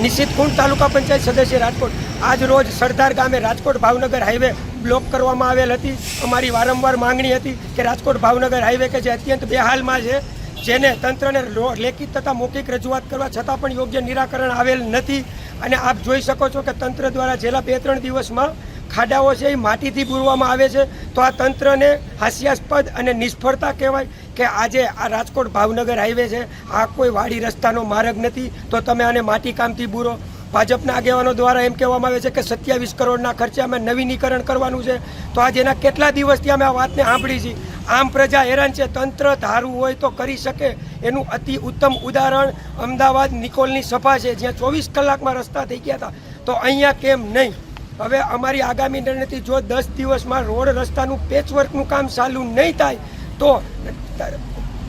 નિશ્ચિત કુંડ તાલુકા પંચાયત સદસ્ય રાજકોટ. આજ રોજ સરદાર ગામે રાજકોટ ભાવનગર હાઈવે બ્લોક કરવામાં આવેલ હતી. અમારી વારંવાર માંગણી હતી કે રાજકોટ ભાવનગર હાઈવે કે જે અત્યંત બેહાલમાં છે, જેને તંત્રને લેખિત તથા મૌખિક રજૂઆત કરવા છતાં પણ યોગ્ય નિરાકરણ આવેલ નથી. અને આપ જોઈ શકો છો કે તંત્ર દ્વારા છેલ્લા બે ત્રણ દિવસમાં ખાડાઓ છે એ માટીથી પૂરવામાં આવે છે. તો આ તંત્રને હાસ્યાસ્પદ અને નિષ્ફળતા કહેવાય કે આજે આ રાજકોટ ભાવનગર હાઈવે છે. આ કોઈ વાડી રસ્તાનો માર્ગ નથી. તો તમે આને માટી કામથી બૂરો. ભાજપના આગેવાનો દ્વારા એમ કહેવામાં આવે છે કે સત્યાવીસ કરોડના ખર્ચે અમે નવીનીકરણ કરવાનું છે. તો આજે એના કેટલા દિવસથી અમે આ વાતને સાંભળી છીએ? આમ પ્રજા હેરાન છે. તંત્ર ધારવું હોય તો કરી શકે. એનું અતિ ઉત્તમ ઉદાહરણ અમદાવાદ નિકોલની સભા છે, જ્યાં ચોવીસ કલાકમાં રસ્તા થઈ ગયા હતા. તો અહીંયા કેમ નહીં? હવે અમારી આગામી રણનીતિ જો દસ દિવસમાં રોડ રસ્તાનું પેચવર્કનું કામ ચાલુ નહીં થાય, તો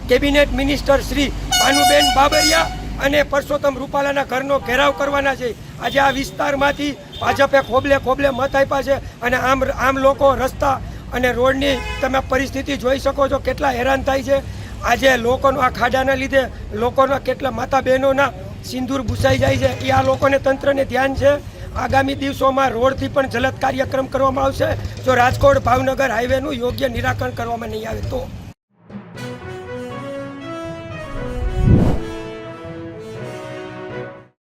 કેબિનેટ મિનિસ્ટર શ્રી ભાનુબેન બાબરિયા અને પરસોત્તમ રૂપાલાના ઘરનો ઘેરાવ કરવાના છે. આજે આ વિસ્તારમાંથી ભાજપે ખોબલે ખોબલે મત આપ્યા છે અને આમ આમ લોકો રસ્તા અને રોડની તમે પરિસ્થિતિ જોઈ શકો છો કેટલા હેરાન થાય છે. આજે લોકોનો આ ખાડાના લીધે લોકોના કેટલા માતા બહેનોના સિંદૂર ભૂસાઈ જાય છે. એ આ લોકોને તંત્રને ધ્યાન છે. આગામી દિવસોમાં રોડથી પણ જલદ કાર્યક્રમ કરવામાં આવશે. જો રાજકોટ ભાવનગર હાઈવેનું યોગ્ય નિરાકરણ કરવામાં નહીં આવે તો